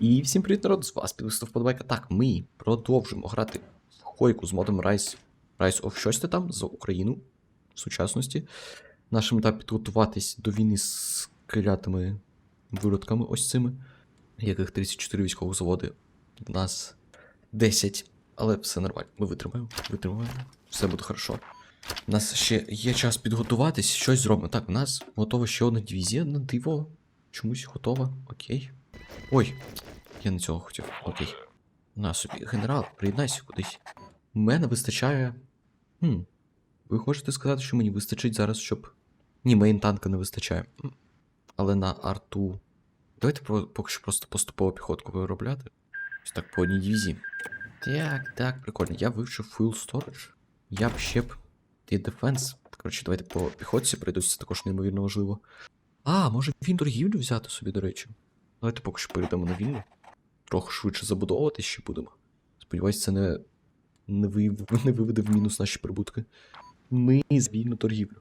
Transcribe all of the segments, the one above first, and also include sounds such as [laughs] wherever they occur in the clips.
І всім привіт, народ, з вас підвистав вподобайка. Так, ми продовжуємо грати в хойку з модом Rise, Rise of щось там за Україну в сучасності. Наша мета підготуватись до війни з клятими виродками ось цими, яких 34 військових заводи. В нас 10, але все нормально. Ми витримаємо, витримаємо, все буде хорошо. У нас ще є час підготуватись, щось зробимо. Так, у нас готова ще одна дивізія на диво. Чомусь готова. Окей. Ой, я не цього хотів. Окей. На собі, генерал, приєднайся кудись. Мене вистачає. Хм. Ви хочете сказати, що мені вистачить зараз, щоб. Ні, мейн танка не вистачає. Але на арту. Давайте поки що просто поступово піхотку виробляти. Ось так по одній дивізії. Так, так, прикольно. Я вивчив full storage. Я б ще б. І дефенс. Коротше, давайте по піхотці це також неймовірно важливо. А, може він торгівлю взяти собі, до речі. Давайте поки що перейдемо на вільну. Трохи швидше забудовувати ще будемо. Сподіваюсь, це не, не, вив... [laughs] не виведе в мінус наші прибутки. Ми з вільну торгівлю.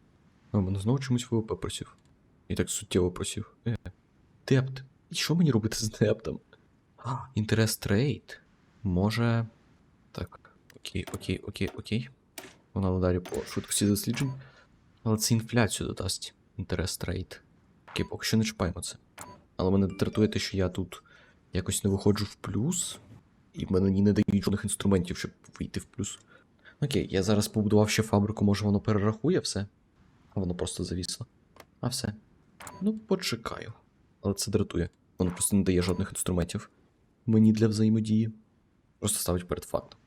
А, мене знову чомусь ВВП просів. І так суттєво просів. Е. Депт. І що мені робити з дептом? А, інтерес трейд. Може. Так. Окей, окей, окей, окей. Вона надалі по швидкості досліджень. Але це інфляцію додасть. Інтерес трейд. Окей, поки що не чіпаємо це. Але мене дратує те, що я тут якось не виходжу в плюс, і в мене ні не дають жодних інструментів, щоб вийти в плюс. Окей, я зараз побудував ще фабрику, може воно перерахує все. А воно просто завісло. А все. Ну, почекаю. Але це дратує. Воно просто не дає жодних інструментів. Мені для взаємодії. Просто ставить перед фактом.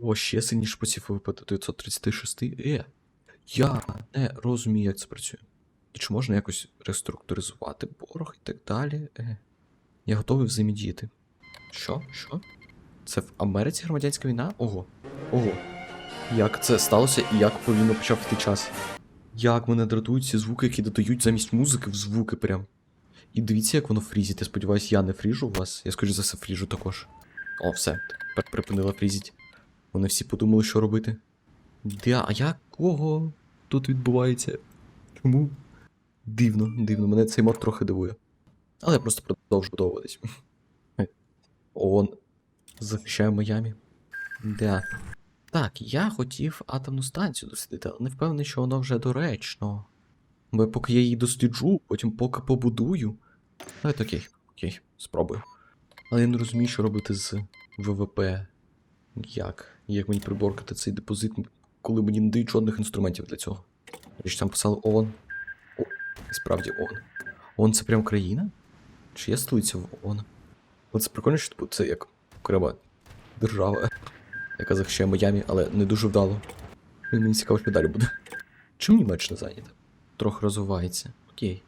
О, ще сильніше посів до 936. Е. Я не розумію, як це працює. І чи можна якось реструктуризувати борг і так далі? Я готовий взаємодіяти. Що? Що? Це в Америці громадянська війна? Ого. Ого. Як це сталося і як повільно почав йти час? Як мене дратують ці звуки, які додають замість музики в звуки прям. І дивіться, як воно фрізить. Я сподіваюся, я не фріжу у вас. Я скоріш за все фріжу також. О, все. Тепер припинила фрізить. Вони всі подумали, що робити. Де, а якого тут відбувається? Чому? Дивно, дивно, мене цей мод трохи дивує. Але я просто продовжу будовуватись. ООН захищає Майамі. Да. Так, я хотів атомну станцію дослідити, але не впевнений, що воно вже доречно. Бо поки я її досліджу, потім поки побудую. Давайте окей, окей, спробую. Але я не розумію, що робити з ВВП. Як? Як мені приборкати цей депозит, коли мені не дають жодних інструментів для цього? Ви ж там писали ООН. І справді ООН. ООН це прям країна? Чи є столиця в ООН? Але це прикольно, що типу, це як окрема держава, яка захищає Майамі, але не дуже вдало. Мені цікаво, що далі буде. Чим Німеччина зайнята? Трохи розвивається. Окей.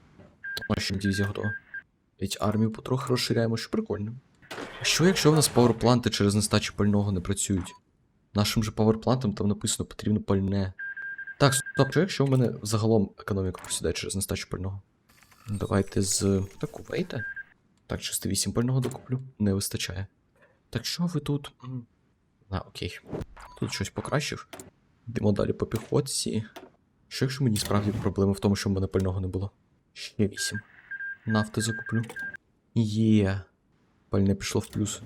А ще дивізія готова. Ведь армію потрохи розширяємо, що прикольно. А що якщо в нас паверпланти через нестачу пального не працюють? Нашим же паверплантам там написано потрібно пальне. Так, стоп, що якщо в мене загалом економіка просідає через нестачу пального? Давайте з. Так, кувейта. Так, 608 пального докуплю. Не вистачає. Так що ви тут. А, окей. Тут щось покращив. Йдемо далі по піхотці. Що якщо мені справді проблема в тому, що в мене пального не було? Ще 8. Нафти закуплю. Є. Пальне пішло в плюс.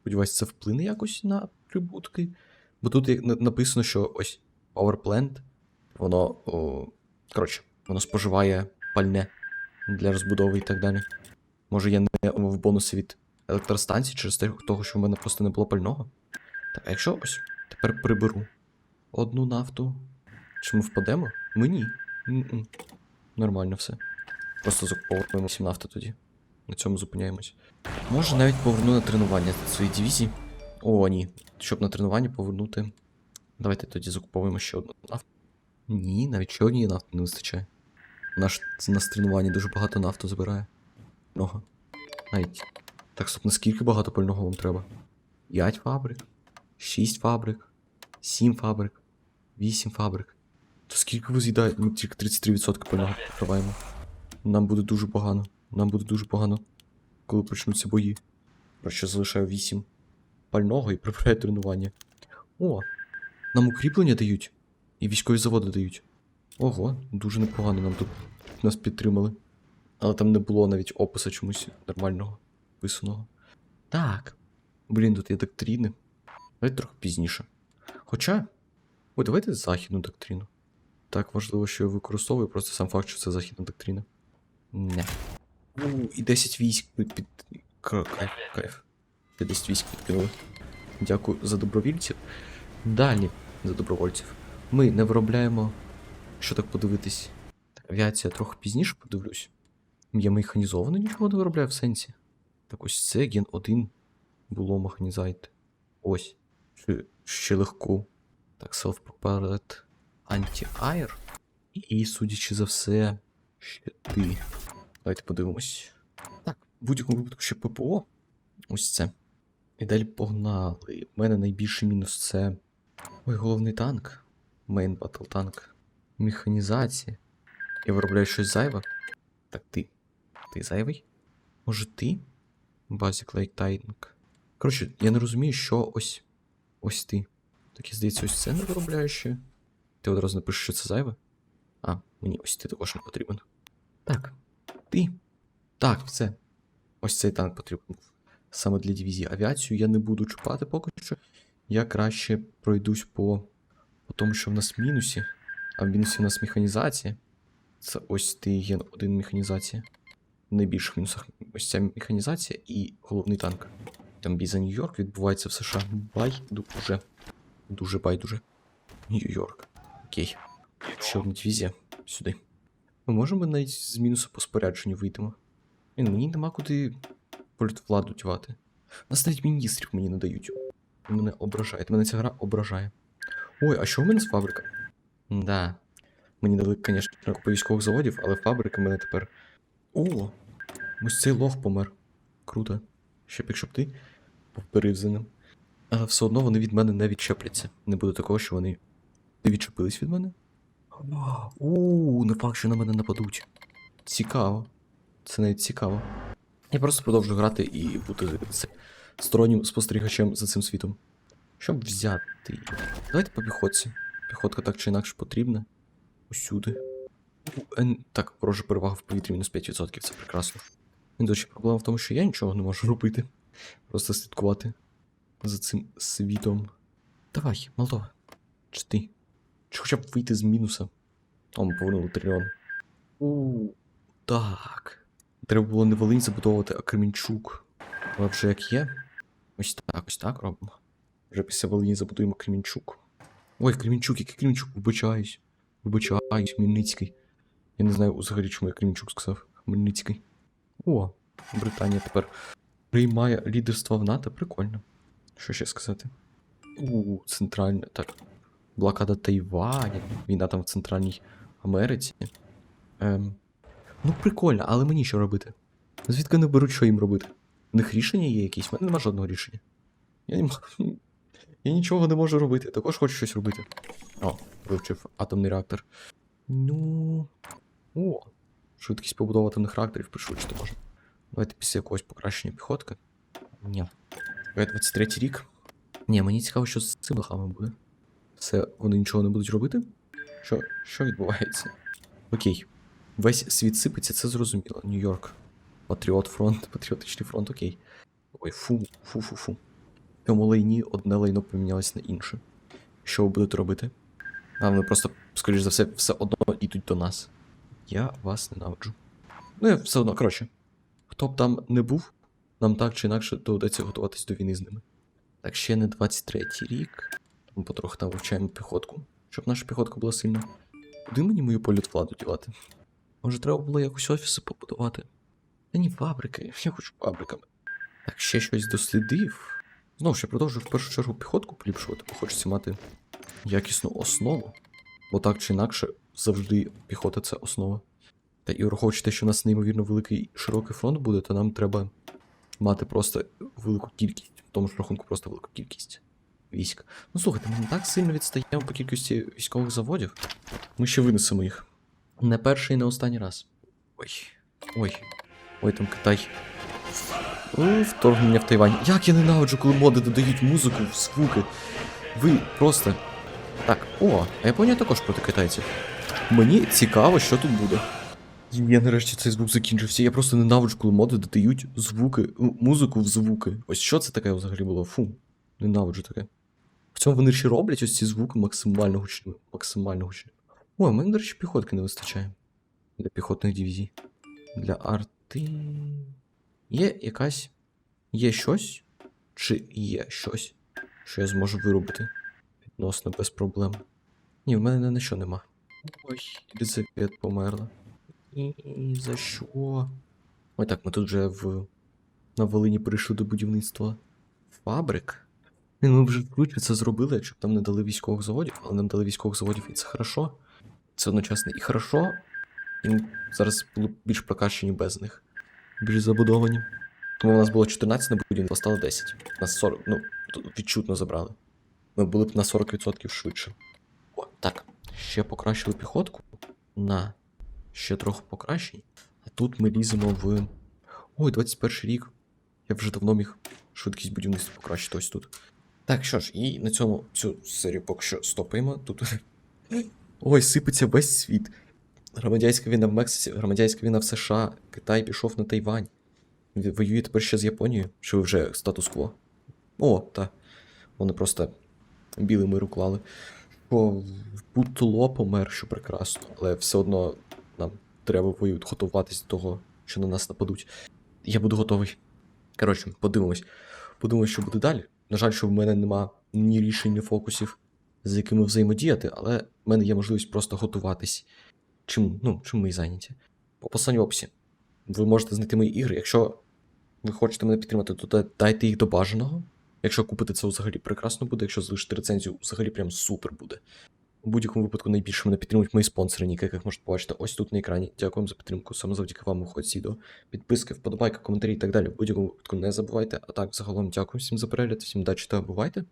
Сподіваюсь, це вплине якось на прибутки. Бо тут написано, що ось Power Plant, воно. О, коротше, воно споживає пальне для розбудови і так далі. Може, я не в бонуси від електростанції через те, того, що в мене просто не було пального. Так, а якщо ось тепер приберу одну нафту. Чи ми впадемо? Ми ні. М-м. Нормально все. Просто закуповуємо всі нафту тоді. На цьому зупиняємось. Може навіть поверну на тренування свої дивізії. О, ні. Щоб на тренування повернути. Давайте тоді закуповуємо ще одну нафту. Ні, навіть ще нафти не вистачає. Наш нас тренування дуже багато нафту забирає. Много. Навіть. Так, стоп, наскільки багато пального вам треба? 5 фабрик, 6 фабрик, 7 фабрик, 8 фабрик. То скільки ви з'їдаєте? Ми тільки 33% пального покриваємо. Нам буде дуже погано. Нам буде дуже погано, коли почнуться бої. Коротше, залишаю 8 пального і [laughs] прибираю тренування. О, нам укріплення дають. І військові заводи дають. Ого, дуже непогано нам тут нас підтримали. Але там не було навіть опису чомусь нормального, писаного. Так. Блін, тут є доктрини. Давайте трохи пізніше. Хоча. Ой, давайте західну доктрину. Так важливо, що я використовую, просто сам факт, що це західна доктрина. Не. У, і 10 військ під. під... Кайф, кайф. І 10 військ підкинули. Дякую за добровільців. Далі за добровольців. Ми не виробляємо. Що так подивитись? Так, авіація трохи пізніше подивлюсь. Я механізовано нічого не виробляю в сенсі. Так ось це ген 1 було механізайт. Ось. Ще, ще легко. Так, self-propelled anti-air. І, судячи за все, ще ти. Давайте подивимось. Так, в будь-якому випадку ще ППО. Ось це. І далі погнали. У мене найбільший мінус це. Ой, головний танк. Main Battle танк. Механізація. Я виробляю щось зайве. Так ти. Ти зайвий? Може ти? Basic Lake Коротше, я не розумію, що ось. Ось ти. Так, я здається, ось це не виробляю ще. Ти одразу напишеш, що це зайве. А, мені ось ти також не потрібен. Так. Ти. Так, все. Ось цей танк потрібен був. Саме для дивізії. Авіацію я не буду чіпати поки що. Я краще пройдусь по тому, що в нас в мінусі. А в мінусі в нас механізація. Це ось ти ген 1 механізація. В найбільших мінусах ось ця механізація і головний танк. Там бій за Нью-Йорк відбувається в США. Байдуже. Дуже байдуже. Нью-Йорк. Окей. Ще одна дивізія. Сюди. Ми можемо навіть з мінусу по спорядженню вийдемо. Блін, мені нема куди політвладу дівати. Нас навіть міністрів мені не дають. Мене ображає. Мене ця гра ображає. Ой, а що в мене з фабрика? Да. Мені дали, звісно, купу військових заводів, але фабрика в мене тепер. О! Ось цей лох помер. Круто. Ще б якщо б ти повторив за ним. Але все одно вони від мене не відчепляться. Не буде такого, що вони не відчепились від мене. У, не факт, що на мене нападуть. Цікаво. Це навіть цікаво. Я просто продовжу грати і бути стороннім спостерігачем за цим світом. Щоб взяти. Давайте по піхотці. Піхотка так чи інакше потрібна. Усюди. Так, ворожа перевага в повітрі мінус 5%, це прекрасно. До речі, проблема в тому, що я нічого не можу робити. Просто слідкувати за цим світом. Давай, Молдова. Чи ти? Чи хоча б вийти з мінуса? О, ми повернули трильйон. У, так. Треба було не Волинь забудовувати, а Кремінчук. Але вже як є. Ось так, ось так робимо. Вже після Волині забудуємо Кремінчук. Ой, Кремінчук, який Кремінчук? Вибачаюсь. Вибачаюсь, Хмельницький. Я не знаю взагалі, чому я Кремінчук сказав. Хмельницький. О, Британія тепер приймає лідерство в НАТО. Прикольно. Що ще сказати? У, центральне. Так. Блокада Тайваня. Війна там в Центральній Америці. Ем. Ну, прикольно, але мені що робити? Звідки не беруть, що їм робити? У них рішення є якісь? У мене нема жодного рішення. Я, не... м- я нічого не можу робити. Також хочу щось робити. О, вивчив атомний реактор. Ну. О. Швидкість побудови атомних реакторів пришвидшити можна. Давайте після якогось покращення піхотки. Ні. 23 рік. Ні, мені цікаво, що з цими лохами буде. Все, вони нічого не будуть робити? Що, що відбувається? Окей. Весь світ сипеться, це зрозуміло. Нью-Йорк. Патріот фронт, патріотичний фронт, окей. Ой, фу, фу, фу, фу. В цьому лайні одне лайно помінялось на інше. Що ви будете робити? А вони просто, скоріш за все, все одно йдуть до нас. Я вас ненавиджу. Ну, я все одно, коротше. Хто б там не був, нам так чи інакше доведеться готуватись до війни з ними. Так, ще не 23-й рік. Ми потроху там вивчаємо піхотку, щоб наша піхотка була сильна. Куди мені мою політ владу дівати? Може, треба було якось офіси побудувати? Та ні, фабрики, [laughs] я хочу фабриками. Так, ще щось дослідив. Знову ж я продовжую в першу чергу піхотку поліпшувати, бо хочеться мати якісну основу. Бо так чи інакше, завжди піхота це основа. Та і враховуючи те, що у нас неймовірно великий широкий фронт буде, то нам треба мати просто велику кількість, в тому ж рахунку просто велику кількість військ. Ну слухайте, ми не так сильно відстаємо по кількості військових заводів. Ми ще винесемо їх. Не перший і не останній раз. Ой. Ой. Ой, там Китай. Вторгнення в Тайвань. Як я ненавиджу, коли моди додають музику в звуки. Ви просто. Так, о, а Японія також проти китайців. Мені цікаво, що тут буде. Я нарешті цей звук закінчився. Я просто ненавиджу, коли моди додають звуки, музику в звуки. Ось що це таке взагалі було? Фу. Ненавиджу таке. В цьому вони ще роблять ось ці звуки максимально гучними. Максимально гучними. Ой, у мене, до речі, піхотки не вистачає. Для піхотних дивізій. Для арти. Є якась. Є щось? Чи є щось, що я зможу виробити? Відносно без проблем. Ні, в мене на що нема. Ой, Елізавет померла. І за що? Ой, так, ми тут вже в... на Волині перейшли до будівництва фабрик. Ми вже швидше це зробили, якщо б нам не дали військових заводів, але нам дали військових заводів, і це хорошо. Це одночасно і хорошо, і зараз були б більш прокачені без них. Більш забудовані. Тому у нас було 14 на будівництво, стало 10. Нас 40, ну, відчутно забрали. Ми були б на 40% швидше. О, так. Ще покращили піхотку. На. Ще трохи покращень. А тут ми ліземо в. Ой, 21 рік. Я вже давно міг швидкість будівництва покращити ось тут. Так, що ж, і на цьому цю серію поки що стопаємо. Тут. [laughs] Ой, сипеться весь світ. Громадянська війна в Мексиці, громадянська війна в США, Китай пішов на Тайвань. Воює тепер ще з Японією, чи ви вже статус-кво? О, та. Вони просто білий мир уклали. Що Путло помер, що прекрасно, але все одно нам треба готуватись до того, що на нас нападуть. Я буду готовий. Коротше, подивимось. Подивимось, що буде далі. На жаль, що в мене нема ні рішень, ні фокусів, з якими взаємодіяти, але в мене є можливість просто готуватись. Чим, ну, чим ми і зайняті. По посланню описі. Ви можете знайти мої ігри. Якщо ви хочете мене підтримати, то дайте їх до бажаного. Якщо купити це взагалі прекрасно буде, якщо залишити рецензію, взагалі прям супер буде. У будь-якому випадку найбільше мене підтримують мої спонсори, ніки, яких можете побачити ось тут на екрані. Дякую за підтримку. Саме завдяки вам виходять ці відео. Підписки, вподобайки, коментарі і так далі. В будь-якому випадку не забувайте. А так, загалом дякую всім за перегляд, всім удачі та бувайте.